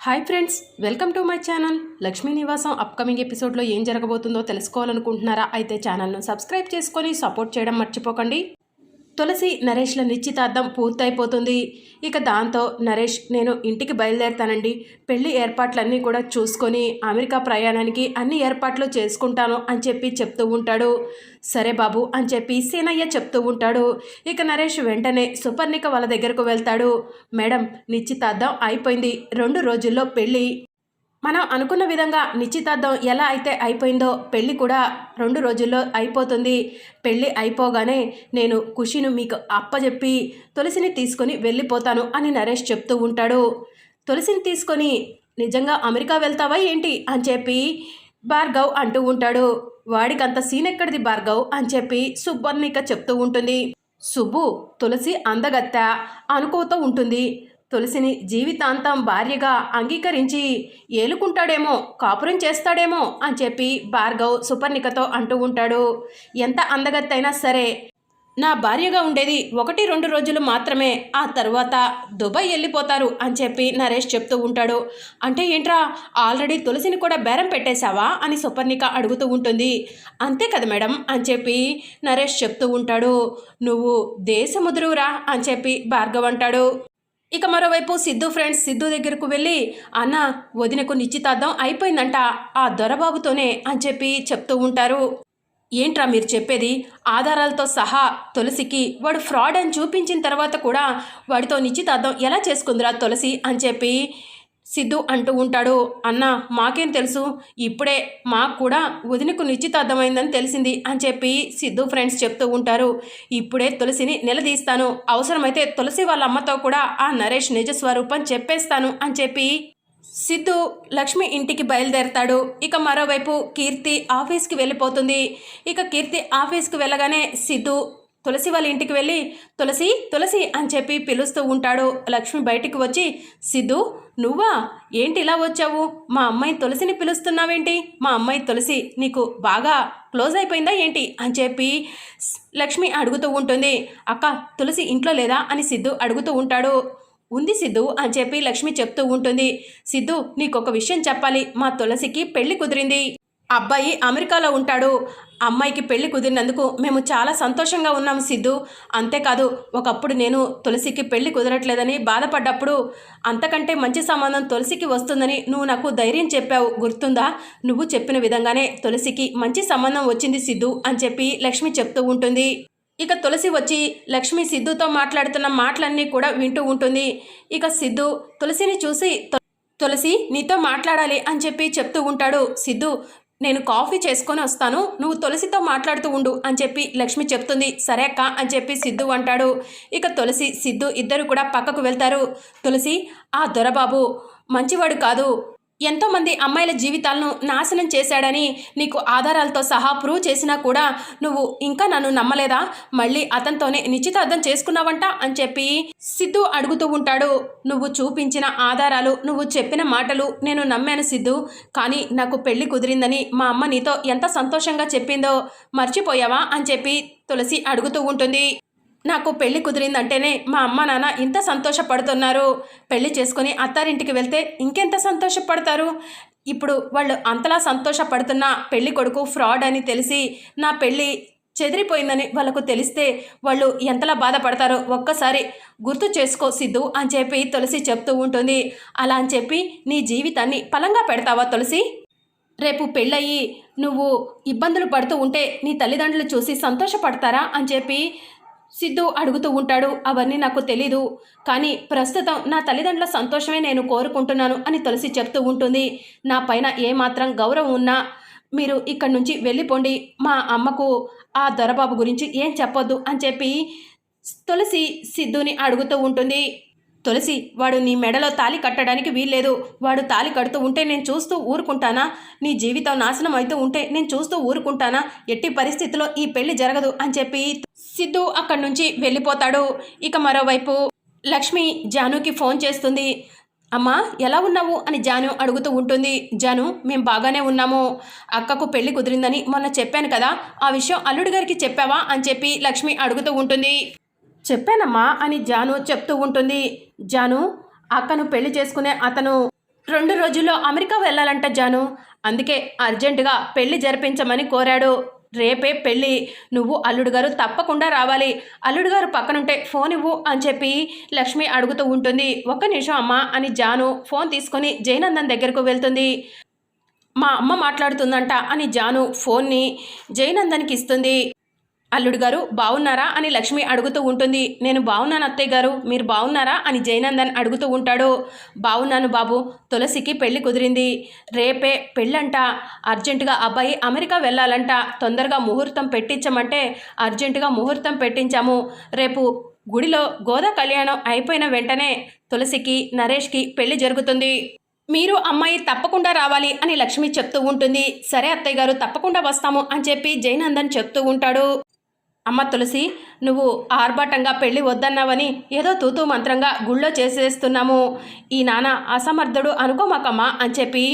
Hi friends welcome to my channel. Lakshmi Nivasam upcoming ఎపిసోడ్లో ఏం జరగబోతుందో తెలుసుకోవాలనుకుంటున్నారా? అయితే ఛానల్ను సబ్స్క్రైబ్ చేసుకొని సపోర్ట్ చేయడం మర్చిపోకండి. తులసి నరేష్ల నిశ్చితార్థం పూర్తయిపోతుంది. ఇక దాంతో నరేష్ నేను ఇంటికి బయలుదేరుతానండి. పెళ్ళి ఏర్పాట్లన్నీ కూడా చూసుకొని అమెరికా ప్రయాణానికి అన్ని ఏర్పాట్లు చేసుకుంటాను అని చెప్పి చెప్తూ ఉంటాడు. సరే బాబు అని చెప్పి సీనయ్య చెప్తూ ఉంటాడు. ఇక నరేష్ వెంటనే సుపర్ణిక వాళ్ళ దగ్గరకు వెళ్తాడు. మేడం నిశ్చితార్థం అయిపోయింది. రెండు రోజుల్లో పెళ్ళి మనం అనుకున్న విధంగా నిశ్చితార్థం ఎలా అయితే అయిపోయిందో పెళ్ళి కూడా రెండు రోజుల్లో అయిపోతుంది. పెళ్ళి అయిపోగానే నేను ఖుషిను మీకు అప్పజెప్పి తులసిని తీసుకొని వెళ్ళిపోతాను అని నరేష్ చెప్తూ ఉంటాడు. తులసిని తీసుకొని నిజంగా అమెరికా వెళ్తావా ఏంటి అని చెప్పి భార్గవ్ అంటూ ఉంటాడు. వాడికంత సీన్ ఎక్కడిది భార్గవ్ అని చెప్పి సుబ్బర్ణిక చెప్తూ ఉంటుంది. సుబ్బు తులసి అందగత్త అనుకోతూ ఉంటుంది. తులసిని జీవితాంతం భార్యగా అంగీకరించి ఏలుకుంటాడేమో కాపురం చేస్తాడేమో అని చెప్పి భార్గవ్ సుపర్ణికతో అంటూ ఉంటాడు. ఎంత అందగత్తైనా సరే నా భార్యగా ఉండేది ఒకటి రెండు రోజులు మాత్రమే. ఆ తర్వాత దుబాయ్ వెళ్ళిపోతారు అని చెప్పి నరేష్ చెప్తూ ఉంటాడు. అంటే ఏంట్రా ఆల్రెడీ తులసిని కూడా బేరం పెట్టేశావా అని సుపర్ణిక అడుగుతూ ఉంటుంది. అంతే కదా మేడం అని చెప్పి నరేష్ చెప్తూ ఉంటాడు. నువ్వు దేశముదురురా అని చెప్పి భార్గవ్ అంటాడు. ఇక మరోవైపు సిద్ధు ఫ్రెండ్స్ సిద్ధు దగ్గరకు వెళ్ళి అన్న వదినకు నిశ్చితార్థం అయిపోయిందంట ఆ దొరబాబుతోనే అని చెప్పి చెప్తూ ఉంటారు. ఏంట్రా మీరు చెప్పేది? ఆధారాలతో సహా తులసికి వాడు ఫ్రాడ్ అని చూపించిన తర్వాత కూడా వాడితో నిశ్చితార్థం ఎలా చేసుకుందిరా తులసి అని చెప్పి సిద్ధు అంటూ ఉంటాడు అన్న మాకేం తెలుసు? ఇప్పుడే మాకు కూడా వదినకు నిశ్చితార్థమైందని తెలిసింది అని చెప్పి సిద్ధు ఫ్రెండ్స్ చెప్తూ ఉంటారు. ఇప్పుడే తులసిని నిలదీస్తాను. అవసరమైతే తులసి వాళ్ళ అమ్మతో కూడా ఆ నరేష్ నిజ స్వరూపం చెప్పేస్తాను అని చెప్పి సిద్ధు లక్ష్మి ఇంటికి బయలుదేరతాడు. ఇక మరోవైపు కీర్తి ఆఫీస్కి వెళ్ళిపోతుంది. ఇక కీర్తి ఆఫీస్కి వెళ్ళగానే సిద్ధు తులసి వాళ్ళ ఇంటికి వెళ్ళి తులసి తులసి అని చెప్పి పిలుస్తూ ఉంటాడు లక్ష్మి బయటికి వచ్చి సిద్ధు నువ్వా? ఏంటి ఇలా వచ్చావు? మా అమ్మాయి తులసిని పిలుస్తున్నావేంటి? మా అమ్మాయి తులసి నీకు బాగా క్లోజ్ అయిపోయిందా ఏంటి? అని చెప్పి లక్ష్మి అడుగుతూ ఉంటుంది. అక్క తులసి ఇంట్లో లేదా? అని సిద్ధు అడుగుతూ ఉంటాడు. ఉంది సిద్ధు అని చెప్పి లక్ష్మి చెప్తూ ఉంటుంది. సిద్ధు నీకొక విషయం చెప్పాలి. మా తులసికి పెళ్ళి కుదిరింది. అబ్బాయి అమెరికాలో ఉంటాడు. అమ్మాయికి పెళ్ళి కుదిరినందుకు మేము చాలా సంతోషంగా ఉన్నాము సిద్ధు. అంతేకాదు ఒకప్పుడు నేను తులసికి పెళ్ళి కుదరట్లేదని బాధపడ్డప్పుడు అంతకంటే మంచి సంబంధం తులసికి వస్తుందని నువ్వు నాకు ధైర్యం చెప్పావు గుర్తుందా? నువ్వు చెప్పిన విధంగానే తులసికి మంచి సంబంధం వచ్చింది సిద్ధు అని చెప్పి లక్ష్మి చెప్తూ ఉంటుంది. ఇక తులసి వచ్చి లక్ష్మి సిద్ధుతో మాట్లాడుతున్న మాటలన్నీ కూడా వింటూ ఉంటుంది. ఇక సిద్ధు తులసిని చూసి తులసి నీతో మాట్లాడాలి అని చెప్పి చెప్తూ ఉంటాడు. సిద్ధు నేను కాఫీ చేసుకొని వస్తాను నువ్వు తులసితో మాట్లాడుతూ ఉండు అని చెప్పి లక్ష్మి చెప్తుంది. సరే అక్క అని చెప్పి సిద్ధు అంటాడు. ఇక తులసి సిద్ధు ఇద్దరు కూడా పక్కకు వెళ్తారు. తులసి ఆ దొరబాబు మంచివాడు కాదు. ఎంతోమంది అమ్మాయిల జీవితాలను నాశనం చేశాడని నీకు ఆధారాలతో సహా ప్రూవ్ చేసినా కూడా నువ్వు ఇంకా నన్ను నమ్మలేదా? మళ్ళీ అతనితోనే నిశ్చితార్థం చేసుకున్నావంట అని చెప్పి సిద్ధు అడుగుతూ ఉంటాడు. నువ్వు చూపించిన ఆధారాలు నువ్వు చెప్పిన మాటలు నేను నమ్మాను సిద్ధు. కానీ నాకు పెళ్ళి కుదిరిందని మా అమ్మ నీతో ఎంత సంతోషంగా చెప్పిందో మర్చిపోయావా? అని చెప్పి తులసి అడుగుతూ ఉంటుంది. నాకు పెళ్ళి కుదిరిందంటేనే మా అమ్మ నాన్న ఇంత సంతోషపడుతున్నారు. పెళ్ళి చేసుకుని అత్తారింటికి వెళ్తే ఇంకెంత సంతోషపడతారు? ఇప్పుడు వాళ్ళు అంతలా సంతోషపడుతున్న పెళ్ళి కొడుకు ఫ్రాడ్ అని తెలిసి నా పెళ్ళి చెదిరిపోయిందని వాళ్ళకు తెలిస్తే వాళ్ళు ఎంతలా బాధపడతారో ఒక్కసారి గుర్తు చేసుకో సిద్ధు అని చెప్పి తులసి చెప్తూ ఉంటుంది. అలా అని చెప్పి నీ జీవితాన్ని పలంగా పెడతావా తులసి? రేపు పెళ్ళయి నువ్వు ఇబ్బందులు పడుతూ ఉంటే నీ తల్లిదండ్రులు చూసి సంతోషపడతారా అని చెప్పి సిద్ధు అడుగుతూ ఉంటాడు అవన్నీ నాకు తెలీదు కానీ ప్రస్తుతం నా తల్లిదండ్రుల సంతోషమే నేను కోరుకుంటున్నాను అని తులసి చెప్తూ ఉంటుంది. నా పైన ఏమాత్రం గౌరవం ఉన్నా మీరు ఇక్కడి నుంచి వెళ్ళిపోండి. మా అమ్మకు ఆ దొరబాబు గురించి ఏం చెప్పొద్దు అని చెప్పి తులసి సిద్ధుని అడుగుతూ ఉంటుంది. తులసి వాడు నీ మెడలో తాలి కట్టడానికి వీల్లేదు. వాడు తాలి కడుతూ ఉంటే నేను చూస్తూ ఊరుకుంటానా? నీ జీవితం నాశనం అవుతూ ఉంటే నేను చూస్తూ ఊరుకుంటానా? ఎట్టి పరిస్థితిలో ఈ పెళ్ళి జరగదు అని చెప్పి సిద్ధు అక్కడి నుంచి వెళ్ళిపోతాడు. ఇక మరోవైపు లక్ష్మి జానుకి ఫోన్ చేస్తుంది. అమ్మా ఎలా ఉన్నావు? అని జాను అడుగుతూ ఉంటుంది. జాను మేము బాగానే ఉన్నాము. అక్కకు పెళ్ళి కుదిరిందని మొన్న చెప్పాను కదా. ఆ విషయం అల్లుడి గారికి చెప్పావా? అని చెప్పి లక్ష్మి అడుగుతూ ఉంటుంది. చెప్పానమ్మా అని జాను చెప్తూ ఉంటుంది. జాను అక్కను పెళ్ళి చేసుకునే అతను రెండు రోజుల్లో అమెరికా వెళ్ళాలంట జాను. అందుకే అర్జెంటుగా పెళ్ళి జరిపించమని కోరాడు. రేపే పెళ్ళి నువ్వు అల్లుడు గారు తప్పకుండా రావాలి. అల్లుడు గారు పక్కనుంటే ఫోన్ ఇవ్వు అని చెప్పి లక్ష్మి అడుగుతూ ఉంటుంది. ఒక్క నిమిషం అమ్మ అని జాను ఫోన్ తీసుకొని జయనందన్ దగ్గరకు వెళ్తుంది. మా అమ్మ మాట్లాడుతుందంట అని జాను ఫోన్ని జయనందన్కి ఇస్తుంది. అల్లుడు గారు బాగున్నారా అని లక్ష్మి అడుగుతూ ఉంటుంది. నేను బాగున్నాను అత్తయ్య గారు మీరు బాగున్నారా అని జయనందన్ అడుగుతూ ఉంటాడు. బాగున్నాను బాబు తులసికి పెళ్ళి కుదిరింది. రేపే పెళ్ళంట. అర్జెంటుగా అబ్బాయి అమెరికా వెళ్ళాలంట. తొందరగా ముహూర్తం పెట్టించమంటే అర్జెంటుగా ముహూర్తం పెట్టించాము. రేపు గుడిలో గోదా కళ్యాణం అయిపోయిన వెంటనే తులసికి నరేష్కి పెళ్ళి జరుగుతుంది. మీరు అమ్మాయి తప్పకుండా రావాలి అని లక్ష్మి చెప్తూ ఉంటుంది. సరే అత్తయ్య గారు తప్పకుండా వస్తాము అని చెప్పి జయనందన్ చెప్తూ ఉంటాడు. అమ్మ తులసి నువ్వు ఆర్భాటంగా పెళ్ళి వద్దన్నావని ఏదో తూతూ మంత్రంగా గుళ్ళో చేసేస్తున్నాము. ఈ నాన్న అసమర్థుడు అనుకోమాకమ్మా అని చెప్పి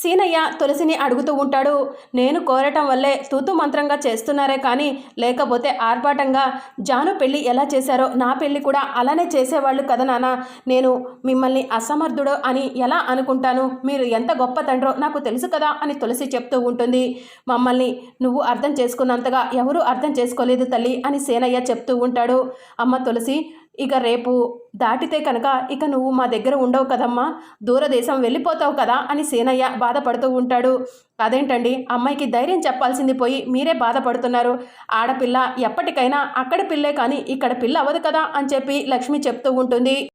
సీనయ్య తులసిని అడుగుతూ ఉంటాడు. నేను కోరటం వల్లే తూతు మంత్రంగా చేస్తున్నారే కానీ లేకపోతే ఆర్భాటంగా. జాను పెళ్ళి ఎలా చేశారో నా పెళ్ళి కూడా అలానే చేసేవాళ్ళు కదా నాన్న. నేను మిమ్మల్ని అసమర్థుడు అని ఎలా అనుకుంటాను? మీరు ఎంత గొప్ప తండ్రో నాకు తెలుసు కదా అని తులసి చెప్తూ ఉంటుంది. మమ్మల్ని నువ్వు అర్థం చేసుకున్నంతగా ఎవరూ అర్థం చేసుకోలేదు తల్లి అని సీనయ్య చెప్తూ ఉంటాడు. అమ్మ తులసి ఇక రేపు దాటితే కనుక ఇక నువ్వు మా దగ్గర ఉండవు కదమ్మా. దూరదేశం వెళ్ళిపోతావు కదా అని సీనయ్య బాధపడుతూ ఉంటాడు. అదేంటండి? అమ్మాయికి ధైర్యం చెప్పాల్సింది పోయి మీరే బాధపడుతున్నారు. ఆడపిల్ల ఎప్పటికైనా అక్కడ పిల్లే కానీ ఇక్కడ పిల్ల అవ్వదు కదా అని చెప్పి లక్ష్మి చెప్తూ ఉంటుంది.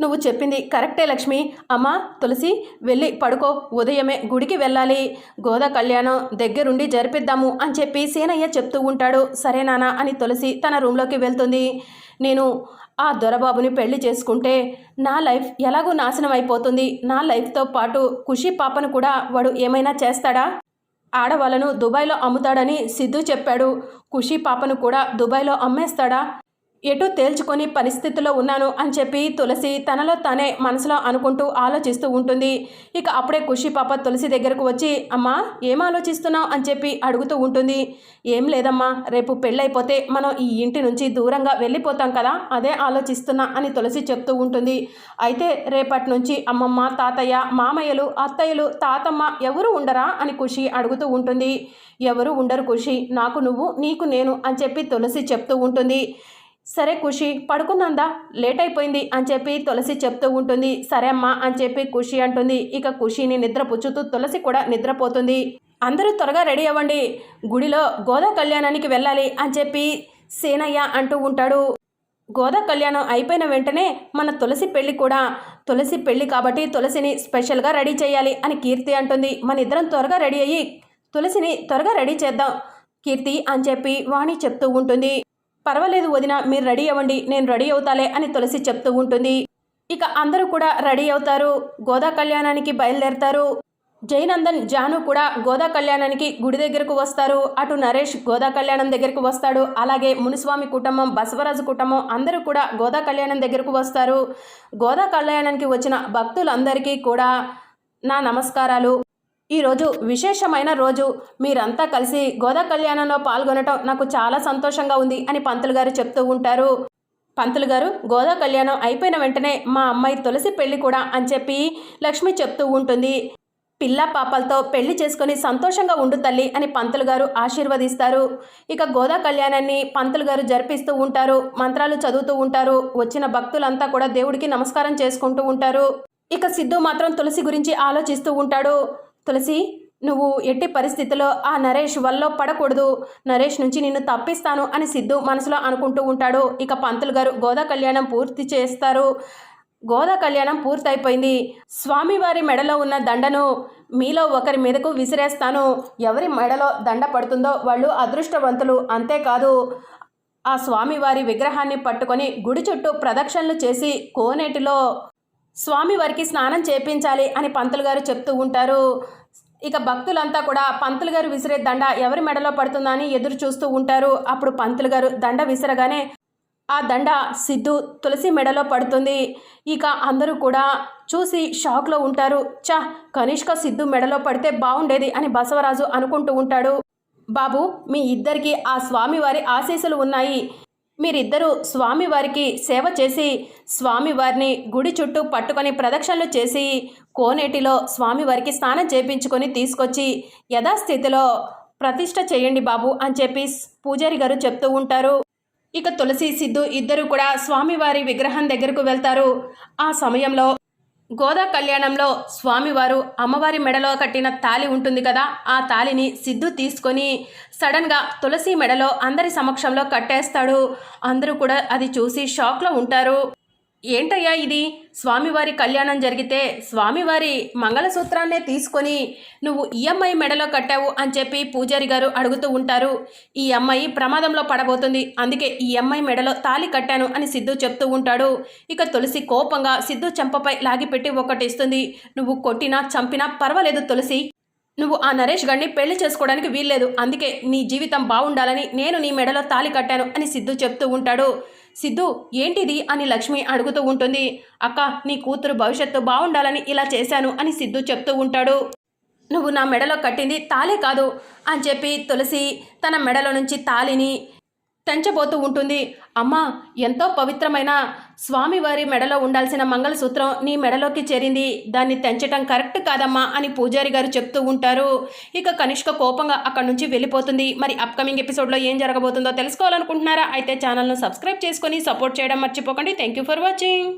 నువ్వు చెప్పింది కరెక్టే లక్ష్మి. అమ్మా తులసి వెళ్ళి పడుకో. ఉదయమే గుడికి వెళ్ళాలి. గోదా కళ్యాణం దగ్గరుండి జరిపిద్దాము అని చెప్పి సీనయ్య చెప్తూ ఉంటాడు. సరే నానా అని తులసి తన రూమ్లోకి వెళ్తుంది. నేను ఆ దొరబాబుని పెళ్ళి చేసుకుంటే నా లైఫ్ ఎలాగో నాశనం అయిపోతుంది. నా లైఫ్తో పాటు ఖుషి పాపను కూడా వాడు ఏమైనా చేస్తాడా? ఆడవాళ్ళను దుబాయ్లో అమ్ముతాడని సిద్ధు చెప్పాడు. ఖుషి పాపను కూడా దుబాయ్లో అమ్మేస్తాడా? ఎటు తేల్చుకొని పరిస్థితిలో ఉన్నాను అని చెప్పి తులసి తనలో తనే మనసులో అనుకుంటూ ఆలోచిస్తూ ఉంటుంది. ఇక అప్పుడే ఖుషి పాప తులసి దగ్గరకు వచ్చి అమ్మా ఏం ఆలోచిస్తున్నావు? అని చెప్పి అడుగుతూ ఉంటుంది. ఏం లేదమ్మా రేపు పెళ్ళైపోతే మనం ఈ ఇంటి నుంచి దూరంగా వెళ్ళిపోతాం కదా అదే ఆలోచిస్తున్నా అని తులసి చెప్తూ ఉంటుంది. అయితే రేపటి నుంచి అమ్మమ్మ తాతయ్య మామయ్యలు అత్తయ్యలు తాతమ్మ ఎవరు ఉండరా? అని ఖుషి అడుగుతూ ఉంటుంది. ఎవరు ఉండరు ఖుషి నాకు నువ్వు నీకు నేను అని చెప్పి తులసి చెప్తూ ఉంటుంది. సరే ఖుషి పడుకుందా లేట్ అయిపోయింది అని చెప్పి తులసి చెప్తూ ఉంటుంది. సరే అమ్మా అని చెప్పి ఖుషి అంటుంది. ఇక ఖుషిని నిద్రపుచ్చుతూ తులసి కూడా నిద్రపోతుంది. అందరూ త్వరగా రెడీ అవ్వండి. గుడిలో గోదా కళ్యాణానికి వెళ్ళాలి అని చెప్పి సేనయ్య అంటూ ఉంటాడు. గోదా కళ్యాణం అయిపోయిన వెంటనే మన తులసి పెళ్ళి కూడా. తులసి పెళ్ళి కాబట్టి తులసిని స్పెషల్గా రెడీ చేయాలి అని కీర్తి అంటుంది. మన ఇద్దరం త్వరగా రెడీ అయ్యి తులసిని త్వరగా రెడీ చేద్దాం. కీర్తి అని చెప్పి వాణి చెప్తూ ఉంటుంది. పర్వాలేదు వదిన మీరు రెడీ అవ్వండి నేను రెడీ అవుతాలే అని తులసి చెప్తూ ఉంటుంది. ఇక అందరూ కూడా రెడీ అవుతారు గోదా కళ్యాణానికి బయలుదేరతారు. జయనందన్ జాను కూడా గోదా కళ్యాణానికి గుడి దగ్గరకు వస్తారు. అటు నరేష్ గోదా కళ్యాణం దగ్గరకు వస్తాడు. అలాగే మునిస్వామి కుటుంబం బసవరాజు కుటుంబం అందరూ కూడా గోదా కళ్యాణం దగ్గరకు వస్తారు. గోదా కళ్యాణానికి వచ్చిన భక్తులందరికీ కూడా నా నమస్కారాలు. ఈరోజు విశేషమైన రోజు. మీరంతా కలిసి గోదా కళ్యాణంలో పాల్గొనటం నాకు చాలా సంతోషంగా ఉంది అని పంతులు గారు చెప్తూ ఉంటారు. పంతులు గారు గోదా కళ్యాణం అయిపోయిన వెంటనే మా అమ్మాయి తులసి పెళ్ళి కూడా అని చెప్పి లక్ష్మి చెప్తూ ఉంటుంది. పిల్ల పాపలతో పెళ్ళి చేసుకొని సంతోషంగా ఉండు తల్లి అని పంతులు గారు ఆశీర్వదిస్తారు. ఇక గోదా కళ్యాణాన్ని పంతులు గారు జరిపిస్తూ ఉంటారు మంత్రాలు చదువుతూ ఉంటారు. వచ్చిన భక్తులంతా కూడా దేవుడికి నమస్కారం చేసుకుంటూ ఉంటారు. ఇక సిద్ధు మాత్రం తులసి గురించి ఆలోచిస్తూ ఉంటాడు. తులసి నువ్వు ఎట్టి పరిస్థితిలో ఆ నరేష్ వల్ల పడకూడదు. నరేష్ నుంచి నిన్ను తప్పిస్తాను అని సిద్ధు మనసులో అనుకుంటూ ఉంటాడు. ఇక పంతులు గారు గోదా కళ్యాణం పూర్తి చేస్తారు. గోదా కళ్యాణం పూర్తయిపోయింది. స్వామివారి మెడలో ఉన్న దండను మీలో ఒకరి మీదకు విసిరేస్తాను. ఎవరి మెడలో దండ పడుతుందో వాళ్ళు అదృష్టవంతులు అంతేకాదు ఆ స్వామివారి విగ్రహాన్ని పట్టుకొని గుడి చుట్టూ ప్రదక్షిణలు చేసి కోనేటిలో స్వామివారికి స్నానం చేపించాలి అని పంతులు గారు చెప్తూ ఉంటారు. ఇక భక్తులంతా కూడా పంతులు గారు విసిరే దండ ఎవరి మెడలో పడుతుందని ఎదురు చూస్తూ ఉంటారు. అప్పుడు పంతులు గారు దండ విసరగానే ఆ దండ సిద్ధు తులసి మెడలో పడుతుంది. ఇక అందరూ కూడా చూసి షాక్లో ఉంటారు. చ కనిష్క సిద్ధు మెడలో పడితే బాగుండేది అని బసవరాజు అనుకుంటూ ఉంటాడు. బాబు మీ ఇద్దరికి ఆ స్వామివారి ఆశీస్సులు ఉన్నాయి. మీరిద్దరూ స్వామివారికి సేవ చేసి స్వామివారిని గుడి చుట్టూ పట్టుకొని ప్రదక్షిణలు చేసి కోనేటిలో స్వామివారికి స్నానం చేయించుకొని తీసుకొచ్చి యథాస్థితిలో ప్రతిష్ట చేయండి బాబు అని చెప్పి పూజారి గారు చెప్తూ ఉంటారు. ఇక తులసి సిద్ధు ఇద్దరు కూడా స్వామివారి విగ్రహం దగ్గరకు వెళ్తారు. ఆ సమయంలో గోదా కళ్యాణంలో స్వామివారు అమ్మవారి మెడలో కట్టిన తాలి ఉంటుంది కదా ఆ తాలిని సిద్ధు తీసుకొని సడన్గా తులసి మెడలో అందరి సమక్షంలో కట్టేస్తాడు. అందరూ కూడా అది చూసి షాక్లో ఉంటారు. ఏంటయ్యా ఇది? స్వామివారి కళ్యాణం జరిగితే స్వామివారి మంగళసూత్రాన్నే తీసుకొని నువ్వు ఈ అమ్మాయి మెడలో కట్టావు అని చెప్పి పూజారి గారు అడుగుతూ ఉంటారు. ఈ అమ్మాయి ప్రమాదంలో పడబోతుంది. అందుకే ఈ అమ్మాయి మెడలో తాలి కట్టాను అని సిద్ధు చెప్తూ ఉంటాడు. ఇక తులసి కోపంగా సిద్ధు చెంపపై లాగిపెట్టి ఒకటిస్తుంది. నువ్వు కొట్టినా చంపినా పర్వాలేదు తులసి. నువ్వు ఆ నరేష్ గడిని పెళ్ళి చేసుకోవడానికి వీల్లేదు. అందుకే నీ జీవితం బాగుండాలని నేను నీ మెడలో తాలి కట్టాను అని సిద్ధు చెప్తూ ఉంటాడు. సిద్ధు ఏంటిది? అని లక్ష్మి అడుగుతూ ఉంటుంది. అక్క నీ కూతురు భవిష్యత్తు బాగుండాలని ఇలా చేశాను అని సిద్ధు చెప్తూ ఉంటాడు. నువ్వు నా మెడలో కట్టింది తాలే కాదు అని చెప్పి తులసి తన మెడలో నుంచి తాలిని తెంచబోతూ ఉంటుంది. అమ్మా ఎంతో పవిత్రమైన స్వామివారి మెడలో ఉండాల్సిన మంగళసూత్రం నీ మెడలోకి చేరింది. దాన్ని తెంచటం కరెక్ట్ కాదమ్మా అని పూజారి గారు చెప్తూ ఉంటారు. ఇక కనిష్క కోపంగా అక్కడి నుంచి వెళ్ళిపోతుంది. మరి అప్కమింగ్ ఎపిసోడ్లో ఏం జరగబోతుందో తెలుసుకోవాలనుకుంటున్నారా? అయితే ఛానల్ను సబ్స్క్రైబ్ చేసుకొని సపోర్ట్ చేయడం మర్చిపోకండి. Thank you for watching